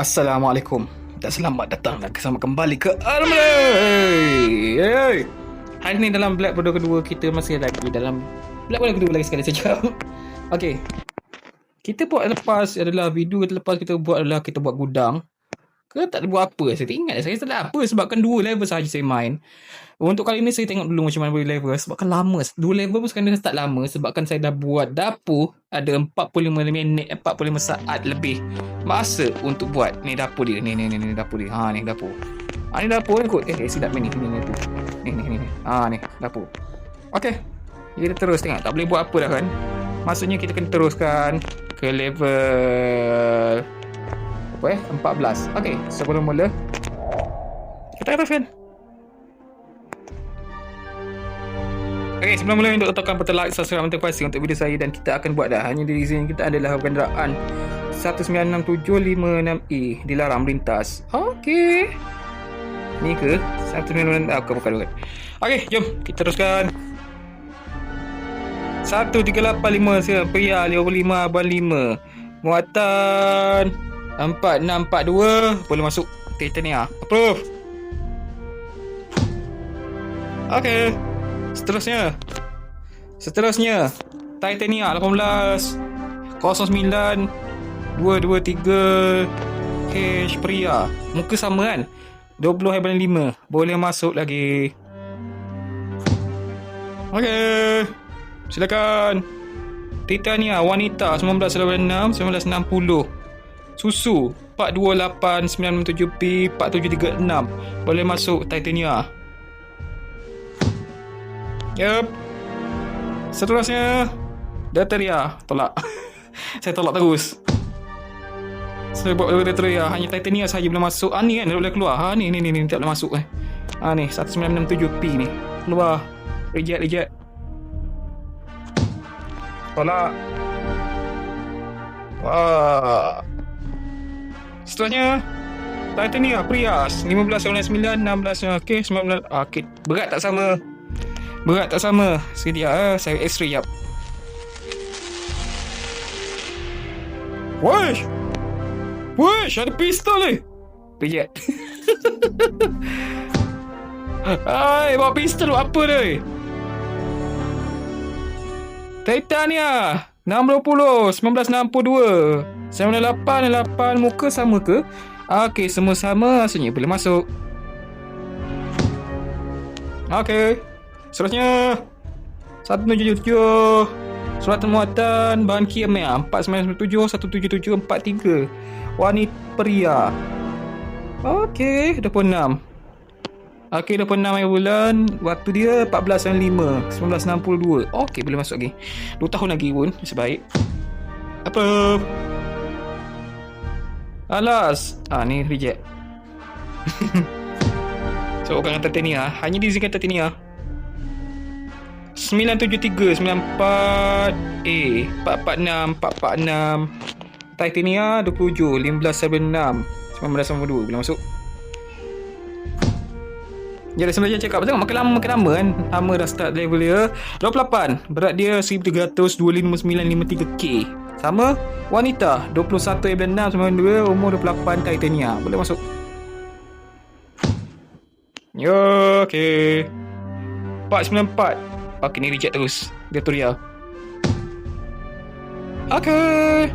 Assalamualaikum dan selamat datang dan selamat kembali ke Armley. Hey. Hari ni dalam Black Bodo kedua kita masih lagi dalam Black Bodo kedua lagi sekali saja. Okey. Kita buat lepas adalah video kita lepas kita buat adalah kita buat gudang. Ke tak ada buat apa? Saya tak ingat. Saya tak ada apa Sebabkan dua level sahaja saya main. Untuk kali ni saya tengok dulu Macam mana boleh level. Sebabkan lama. Dua level pun sekarang start lama. Sebabkan saya dah buat dapur Ada 45 minit 45 saat lebih Masa untuk buat Ni dapur dia. Ni ni ni, ni dapur dia. Ha ni dapur. Ha ni dapur kot. Eh eh silap ni. Ni ni ni. Ni ni ni Ha ni dapur. Okay Kita terus tengok. Tak boleh buat apa dah kan? Maksudnya kita kena teruskan Ke level apa eh 14 okey sebelum mula kita teruskan Okey, sebelum mula untuk tekan button like, subscribe dan notifikasi untuk video saya dan kita akan buat dah. Hanya di sini kita adalah kenderaan 19676E dilarang melintas. Okey. Ni ke? 196 ah, bukan bukan. bukan. Okey, jom kita teruskan. 1385 sekarang pria 55 abang 5. Muatan Empat, enam, empat, dua. Boleh masuk Titania Approve. Okay. Seterusnya. Seterusnya. Titania 18 09 223 H pria Muka sama kan? 20 Heaven 5 Boleh masuk lagi. Okay. Silakan. Titania Wanita 1996 1960 Susu 42897P 4736 Boleh masuk Titania. Yup. Seterusnya Dateria Tolak. Saya tolak terus. Saya buat Dateria Hanya Titania saja boleh masuk. Ah ni kan boleh keluar. Ha ni ni ni, ni Tak boleh masuk eh. Ah ni 1967P ni. Keluar. Reject reject. Tolak. Wah Seterusnya Titania Prius 1599 16 okey 19 okey. Berat tak sama. Berat tak sama. Sekejap eh saya x-ray jap. Wesh Wesh ada pistol ni. Reject Hai bawa pistol apa ni? Titania 620 1962 98 8 muka sama ke? Okey, semua sama. Maksudnya boleh masuk. Okey. Seterusnya. 177 Surat muatan bahan kimia 4997 17743 Wanita pria. Okey 26 Okey 26 hari bulan. Waktu dia 14 5 1962 Okey boleh masuk lagi. 2 tahun lagi pun Sebaik Apa Alas. Ah ni reject. so orang kata Titania hanya di sini kata Titania. 973 94 A. 446 446 Titania 27 1576 1992 bila masuk. Jadi sebenarnya cakap Tengok makin lama makin lama kan? Lama dah start level dia. 28 Berat dia 1300 25953K Sama? Wanita 21 Ibn 6 92 Umur 28 Titania. Boleh masuk. Yo okay 494 Okay ni reject terus. Dia tutorial Okay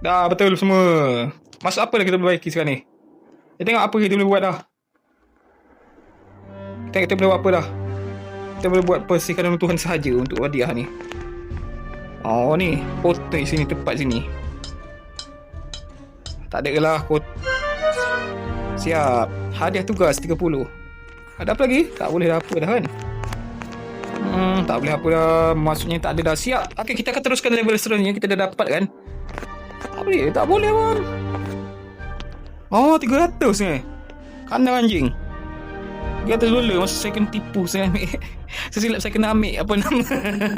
Dah betul semua. Masuk apa lagi kita perbaiki sekarang ni? Kita tengok apa kita boleh buat dah. Kita, kita boleh buat apa dah. Kita boleh buat persihkan Tuhan sahaja Untuk wadiah ni Oh ni Kotak sini Tepat sini. Tak ada lah kot. Siap. Hadiah tugas 30 Ada apa lagi? Tak boleh dah apa dah kan? Hmm Tak boleh apa dah. Maksudnya tak ada dah. Siap. Okay kita akan teruskan level seterusnya Kita dah dapat kan? Tak boleh. Tak boleh pun Oh 300 ni. Kandang anjing atas dolar Masa saya kena tipu Saya ambil. Saya silap saya kena ambil Apa nama?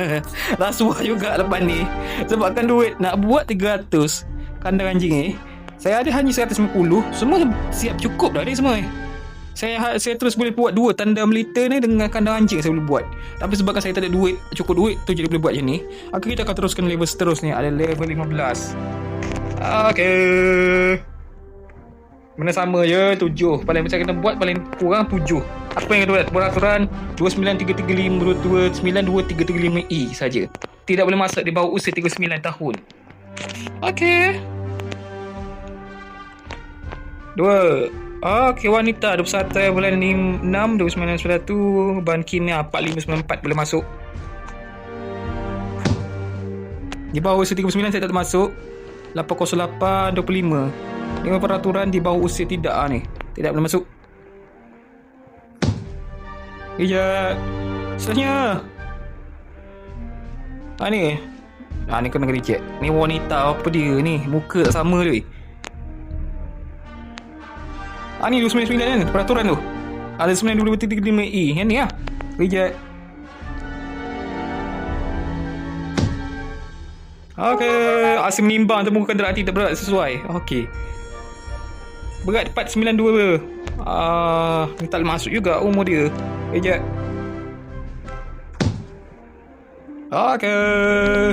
Rasuah juga lepas ni. Sebabkan duit Nak buat 300 Kandang anjing ni Saya ada hanya 150 Semua siap cukup dah ni semua ni. Saya ha- saya terus boleh buat dua tanda melita ni dengan kandang anjing saya boleh buat. Tapi sebabkan saya tak ada duit, cukup duit tu jadi boleh buat macam ni. Okey kita akan teruskan level seterusnya. Ada level 15. Okay. Mana sama je? Tujuh. Paling macam kena buat Paling kurang tujuh Apa yang buat Peraturan 29335 E saja. Tidak boleh masuk di bawah usia 39 tahun. Okay Dua. Okay wanita 21 bulan 6 2991 Ban kimia 4594 boleh masuk. Di bawah usia 39 saya tak termasuk 808 25 dengan peraturan di bawah usia tidak ah, ni. Tidak boleh masuk. Iya. Seterusnya. Ha ni. Ha ni kena kena. Ni wanita apa dia ni? Muka tak sama dia. Ha ni 299 kan peraturan tu. Ada 9235E. Yang ni lah. Reject. Okay. Asyik menimbang tu bukan derati tak berat sesuai. Okay. Berat 492 Ah, uh, tak masuk juga umur dia. Kejap. Okay.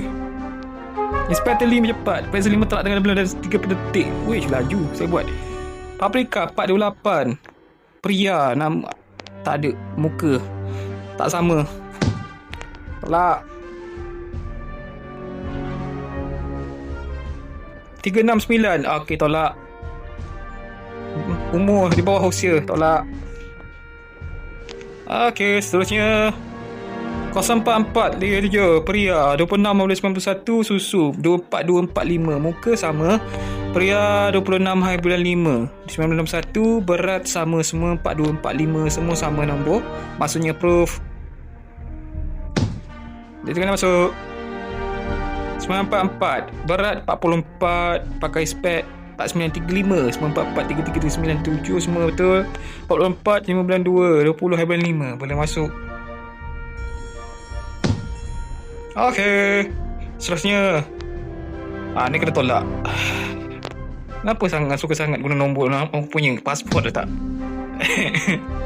Inspector Lee cepat. Pencil 5 telah dengan dalam 30 detik. Wih, laju saya buat. Paprika 428. Pria nama tak ada muka. Tak sama. Tolak. 369. Okey, tolak umur di bawah usia tolak Okey, seterusnya. 044 dia je pria 26 91 susu 24245 muka sama. Pria 26 hari bulan 5 961 berat sama semua. 4245 semua sama nombor. Maksudnya proof. Dia tengah masuk. 944 berat 44 pakai spek 4935 944 semua betul. 44 5 bulan 2 20 hari bulan 5 boleh masuk. Okey. Seterusnya. Ah ni kena tolak. Kenapa sangat suka sangat guna nombor orang punya? Pasport dah tak?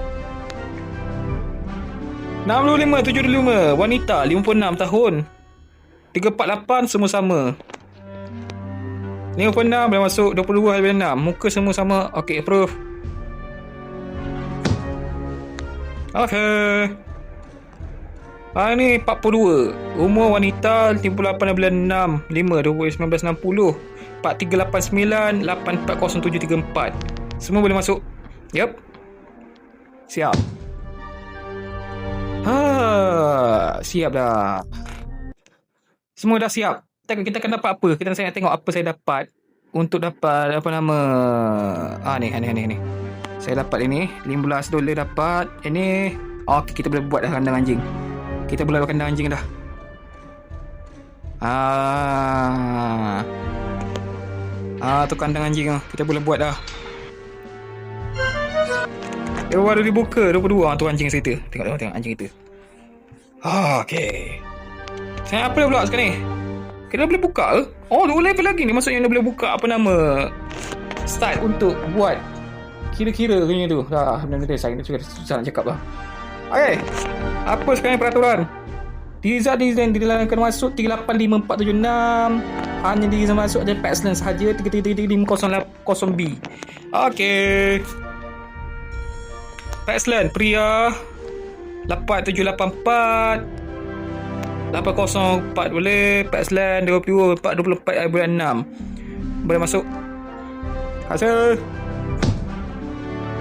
65 75 wanita 56 tahun. 348 semua sama Ni open dah boleh masuk 22 hari 6 Muka semua sama. Okay approve. Okay Ah ni 42 Umur wanita 58 bulan 6 5 1960 4389 840734 Semua boleh masuk. Yup. Siap. Ha, siap dah. Semua dah siap kita, kita akan dapat apa? Kita saya nak tengok apa saya dapat untuk dapat apa nama ah ni ni ni ni. Saya dapat ini 15 dolar dapat. Ini okey kita boleh buat dah kandang anjing. Kita boleh buat kandang anjing dah. Ah. Ah tu kandang anjing ah. Kita boleh buat dah. Dia baru dibuka 22 ah tu anjing tu. Tengok tengok, tengok anjing itu. Ah okey. Saya apa pula sekarang ni? Kita boleh buka ke? Oh, dua level lagi ni. Maksudnya dia boleh buka apa nama start untuk buat kira-kira punya tu. Dah, benda-benda saya juga susah nak cakap lah. Okay. Apa sekarang peraturan? Diza design dilakukan masuk 385476 hanya Diza masuk ada Paxland sahaja 333500B Okay Paxland pria 8784 804 boleh Paxland 22 424 bulan 6 boleh masuk. Hasil.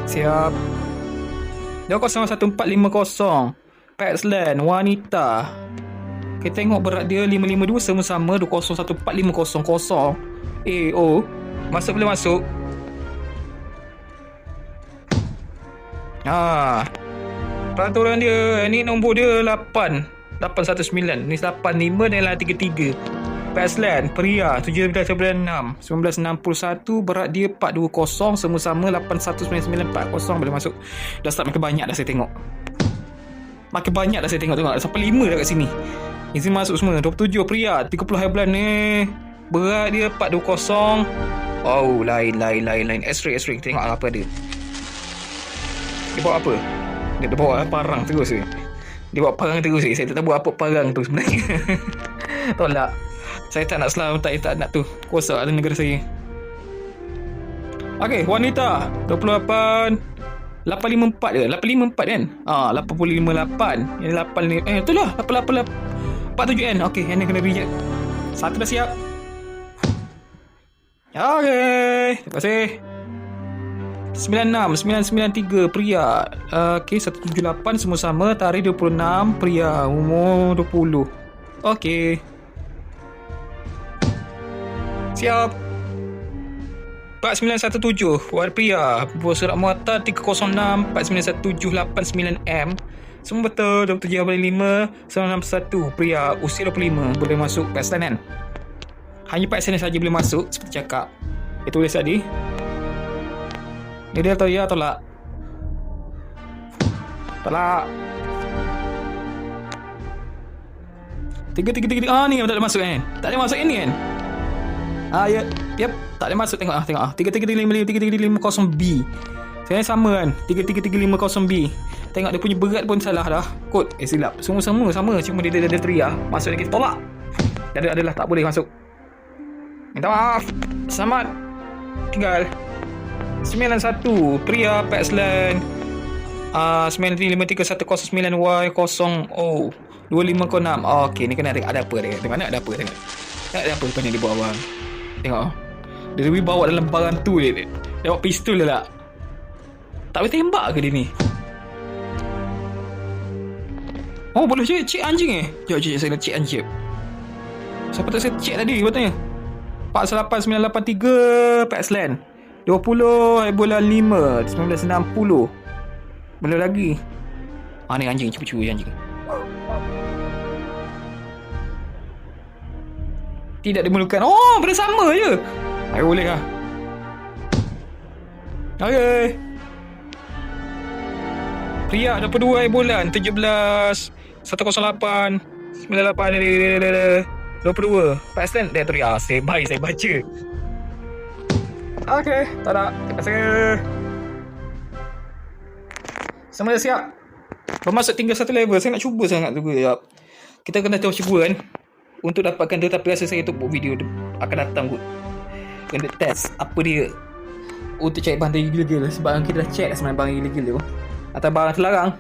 Siap. 2011450 Paxland wanita. Kita tengok berat dia 552 sama-sama 2011450 AO masuk boleh masuk. Ah, peraturan dia ni nombor dia 8 819 Ni 85 dan 33 Paxland Pria 17 bulan 6 1961 Berat dia 420 Semua-sama 819940 Boleh masuk. Dah start makin banyak dah saya tengok. Makin banyak dah saya tengok Tengok. Sampai 5 dah kat sini. Izin masuk semua. 27 pria 30 hari bulan ni. Berat dia 420 Oh lain lain lain lain. X-ray X-ray. Tengok apa dia. Dia bawa apa? Dia bawa parang terus ni dia buat parang terus eh. Saya tak tahu buat apa parang tu sebenarnya. Tolak. Saya tak nak selalu tak, tak nak tu. Kuasa ada negara saya. Okey, wanita 28 854 je 854 kan Ah 858 Yang 8 Eh itulah 888 47 kan Okay yang ni kena reject Satu dah siap Okay Terima kasih 96 993 pria Okay 178 semua sama. Tarikh 26 pria Umur 20 Okay Siap. 4917 War pria Buah surat muatar 306 491789M Semua betul 27 Abril 5 961 Pria usia 25 Boleh masuk Pakistan kan Hanya Pakistan saja boleh masuk Seperti cakap. Itu tulis tadi Ni dia ya atau tak Tolak Tiga, tiga, tiga, tiga. Ah, ni yang tak ada masuk kan? Tak ada masuk ini kan? Ah, ya. Yep. Tak ada masuk tengok ah, tengok ah. 3335 B. Saya sama kan? 3335 B. Tengok dia punya berat pun salah dah. Kod eh silap. Semua sama sama cuma dia ada tria. Masuk lagi tolak. Dia ada adalah tak boleh masuk. Minta maaf. Selamat. Tinggal. 91 Pria Paxland uh, 933109Y0 O 2506 oh, Okay ni kena ada, ada apa dia. Tengok ada apa tengok ada apa depan dia bawa bang. Tengok. Dia lebih bawa dalam barang tu dia Dia. Bawa pistol dia tak? Tak boleh tembak ke dia ni? Oh boleh je cek anjing eh? Jom cek saya nak cek anjing Siapa tak saya cek tadi katanya 48983 Paxland 20 bulan 5 1960 Boleh lagi. Ah ni anjing cuba-cuba anjing. Tidak dimemerlukan Oh benda sama je. Ayo boleh lah. Okay Pria 22 bulan. 17 108 98 22 Pakistan Dia tu ya Saya baik saya baca Okay Tak ada. Terima kasih Semua dah siap? Bermaksud tinggal satu level. Saya nak cuba sangat juga ya. Kita kena terus cuba kan? Untuk dapatkan dia Tapi rasa saya tu buat video Akan datang kot Kena test Apa dia Untuk cari bahan ilegal Sebab kita dah check Sebenarnya bahan tu. Atau barang terlarang.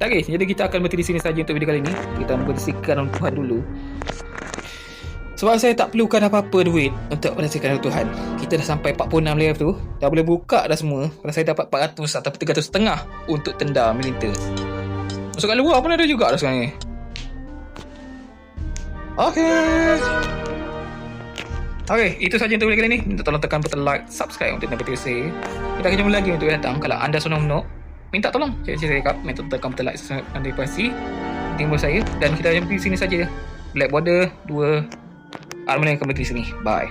Okay, jadi kita akan berhenti di sini saja untuk video kali ini. Kita membersihkan Tuhan dulu. Sebab saya tak perlukan apa-apa duit untuk membersihkan Tuhan. Kita dah sampai 46 level tu. Dah boleh buka dah semua. Kalau saya dapat 400 atau 300 setengah untuk tenda melintas. Masuk kat luar pun ada juga dah sekarang ni. Okay. Okay, itu saja untuk video kali ini. Minta tolong tekan button like, subscribe untuk notifikasi. Kita akan jumpa lagi untuk yang datang. Kalau anda senang-menang, minta tolong cik-cik saya minta tekan button like dan notifikasi timbul saya dan kita jumpa di sini saja black border 2 armor yang akan sini bye